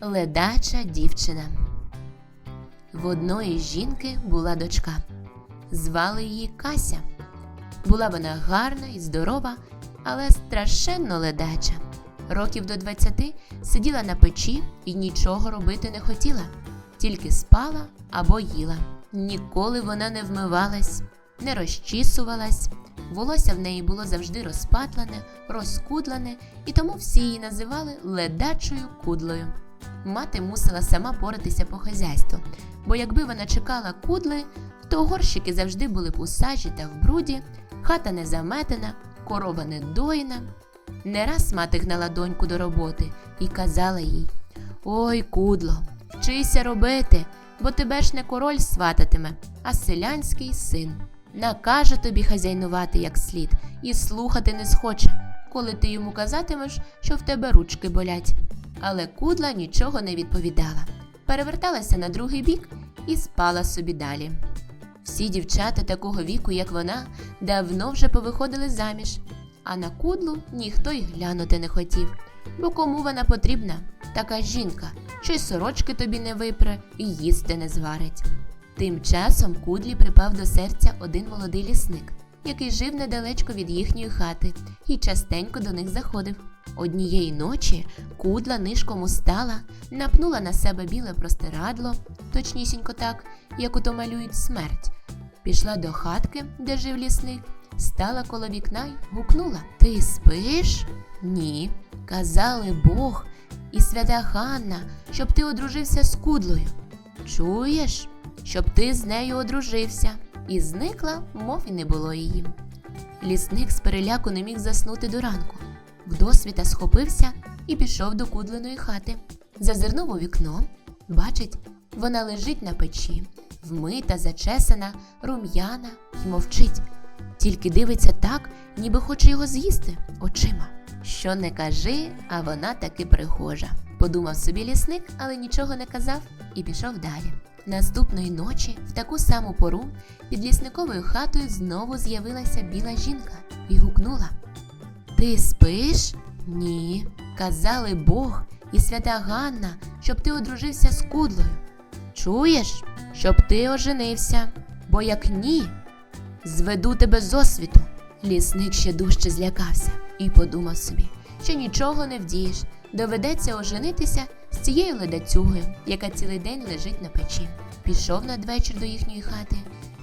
Ледача дівчина. В одної жінки була дочка. Звали її Кася. Була вона гарна і здорова, але страшенно ледача. Років до 20 сиділа на печі і нічого робити не хотіла, тільки спала або їла. Ніколи вона не вмивалась, не розчісувалась. Волосся в неї було завжди розпатлене, розкудлене, і тому всі її називали ледачою кудлою. Мати мусила сама поратися по хазяйству, бо якби вона чекала кудли, то горщики завжди були б у сажі та в бруді, хата не заметена, корова не доїна. Не раз мати гнала доньку до роботи і казала їй: Ой, кудло, вчися робити, бо тебе ж не король свататиме, а селянський син. Накаже тобі хазяйнувати як слід, і слухати не схоче, коли ти йому казатимеш, що в тебе ручки болять. Але кудла нічого не відповідала, переверталася на другий бік і спала собі далі. Всі дівчата такого віку, як вона, давно вже повиходили заміж, а на кудлу ніхто й глянути не хотів. Бо кому вона потрібна, така жінка, що й сорочки тобі не випре і їсти не зварить. Тим часом кудлі припав до серця один молодий лісник, який жив недалечко від їхньої хати і частенько до них заходив. Однієї ночі кудла нишком устала, напнула на себе біле простирадло, точнісінько так, як ото малюють смерть. Пішла до хатки, де жив лісник, стала коло вікна й гукнула: Ти спиш? Ні. Казали Бог і свята Ганна, щоб ти одружився з кудлою. Чуєш, щоб ти з нею одружився, і зникла, мов і не було її. Лісник з переляку не міг заснути до ранку. Вдосвіта схопився і пішов до кудленої хати. Зазирнув у вікно, бачить, вона лежить на печі, вмита, зачесана, рум'яна й мовчить. Тільки дивиться так, ніби хоче його з'їсти очима. Що не кажи, а вона таки прихожа. Подумав собі лісник, але нічого не казав і пішов далі. Наступної ночі, в таку саму пору, під лісниковою хатою знову з'явилася біла жінка і гукнула: Ти спиш? Ні. Казали Бог і свята Ганна, щоб ти одружився з кудлою. Чуєш, щоб ти оженився, бо як ні, зведу тебе з освіту. Лісник ще дужче злякався і подумав собі, що нічого не вдієш, доведеться оженитися з цією ледацюгою, яка цілий день лежить на печі. Пішов надвечір до їхньої хати.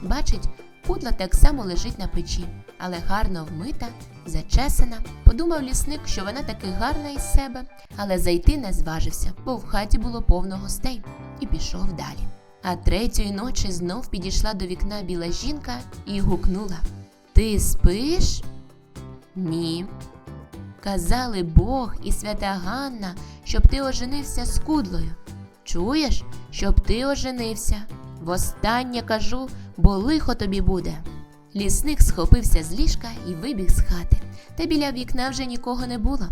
Бачить, кудла так само лежить на печі, але гарно вмита, зачесана. Подумав лісник, що вона таки гарна із себе, але зайти не зважився, бо в хаті було повно гостей, і пішов далі. А третьої ночі знов підійшла до вікна біла жінка і гукнула: Ти спиш? Ні. Казали Бог і свята Ганна, щоб ти оженився з кудлою. Чуєш, щоб ти оженився? Востаннє кажу, бо лихо тобі буде. Лісник схопився з ліжка і вибіг з хати, та біля вікна вже нікого не було.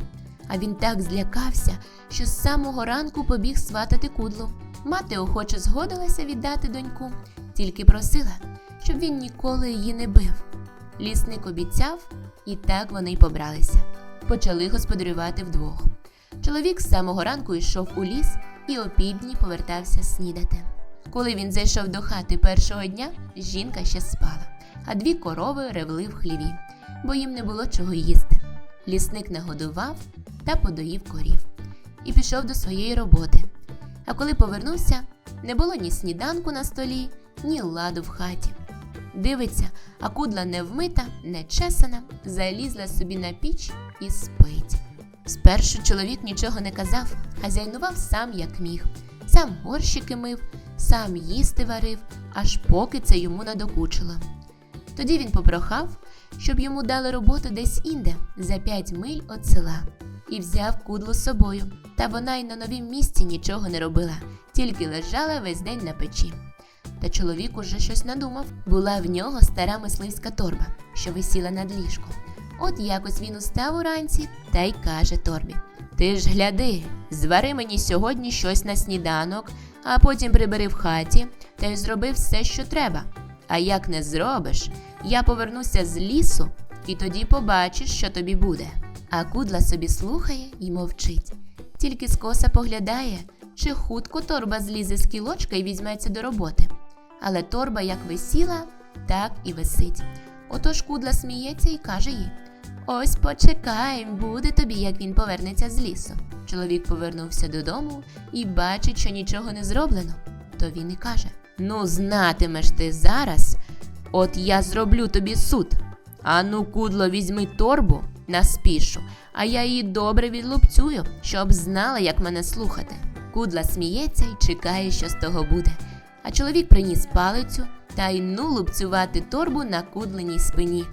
А він так злякався, що з самого ранку побіг сватати кудлу. Мати охоче згодилася віддати доньку, тільки просила, щоб він ніколи її не бив. Лісник обіцяв, і так вони й побралися. Почали господарювати вдвох. Чоловік з самого ранку йшов у ліс і опівдні повертався снідати. Коли він зайшов до хати першого дня, жінка ще спала, а дві корови ревли в хліві, бо їм не було чого їсти. Лісник нагодував та подоїв корів і пішов до своєї роботи. А коли повернувся, не було ні сніданку на столі, ні ладу в хаті. Дивиться, а кудла не вмита, не чесана, залізла собі на піч і спить. Спершу чоловік нічого не казав, хазяйнував сам як міг, сам горщики мив, сам їсти варив, аж поки це йому надокучило. Тоді він попрохав, щоб йому дали роботу десь інде, за п'ять миль від села, і взяв кудлу з собою. Та вона й на новім місці нічого не робила, тільки лежала весь день на печі. Та чоловік уже щось надумав. Була в нього стара мисливська торба, що висіла над ліжком. От якось він устав уранці та й каже торбі: Ти ж гляди, звари мені сьогодні щось на сніданок, а потім прибери в хаті та й зроби все, що треба. А як не зробиш, я повернуся з лісу, і тоді побачиш, що тобі буде. А кудла собі слухає і мовчить, тільки скоса поглядає, чи хутко торба злізе з кілочка і візьметься до роботи. Але торба як висіла, так і висить. Отож кудла сміється і каже їй: Ось почекай, буде тобі, як він повернеться з лісу. Чоловік повернувся додому і бачить, що нічого не зроблено. То він і каже: Ну, знатимеш ти зараз, от я зроблю тобі суд. Ану, кудло, візьми торбу на спішу, а я її добре відлупцюю, щоб знала, як мене слухати. Кудла сміється і чекає, що з того буде. А чоловік приніс палицю та й ну лупцювати торбу на кудленій спині.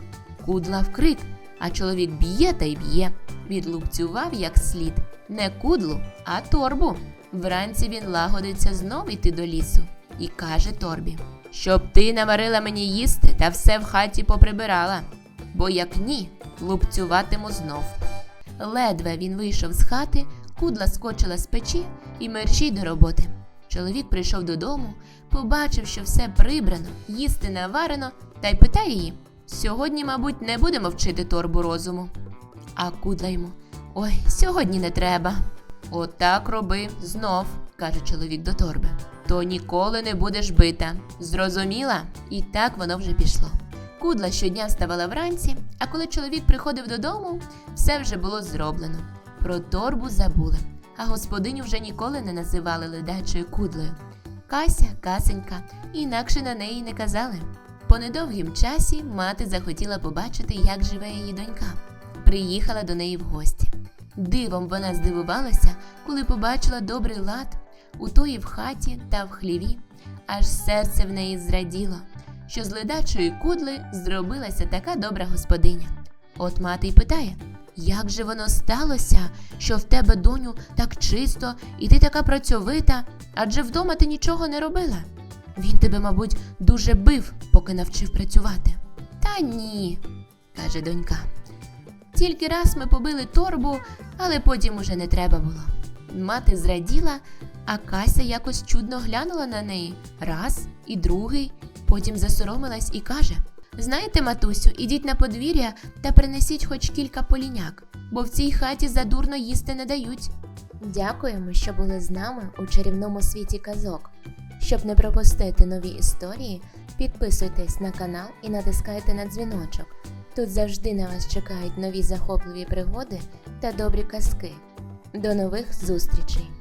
Кудла вкрик, а чоловік б'є та й б'є. Відлупцював як слід не кудлу, а торбу. Вранці він лагодиться знов іти до лісу і каже торбі, щоб ти наварила мені їсти та все в хаті поприбирала, бо як ні, лупцюватиму знов. Ледве він вийшов з хати, кудла скочила з печі і мерщій до роботи. Чоловік прийшов додому, побачив, що все прибрано, їсти наварено, та й питає її: Сьогодні, мабуть, не будемо вчити торбу розуму. А кудла йому: Ой, сьогодні не треба. Отак роби знов, каже чоловік до торби. То ніколи не будеш бита. Зрозуміла? І так воно вже пішло. Кудла щодня вставала вранці, а коли чоловік приходив додому, все вже було зроблено. Про торбу забули, а господиню вже ніколи не називали ледачою кудлею. Кася, касенька, інакше на неї не казали. По недовгім часі мати захотіла побачити, як живе її донька. Приїхала до неї в гості. Дивом вона здивувалася, коли побачила добрий лад у тої в хаті та в хліві, аж серце в неї зраділо, що з ледачої кудли зробилася така добра господиня. От мати й питає, як же воно сталося, що в тебе, доню, так чисто, і ти така працьовита, адже вдома ти нічого не робила. Він тебе, мабуть, дуже бив, поки навчив працювати. Та ні, каже донька. Тільки раз ми побили торбу, але потім уже не треба було. Мати зраділа, а Кася якось чудно глянула на неї раз і другий, потім засоромилась і каже: Знаєте, матусю, ідіть на подвір'я та принесіть хоч кілька поліняк, бо в цій хаті задурно їсти не дають. Дякуємо, що були з нами у чарівному світі казок. Щоб не пропустити нові історії, підписуйтесь на канал і натискайте на дзвіночок. Тут завжди на вас чекають нові захопливі пригоди та добрі казки. До нових зустрічей!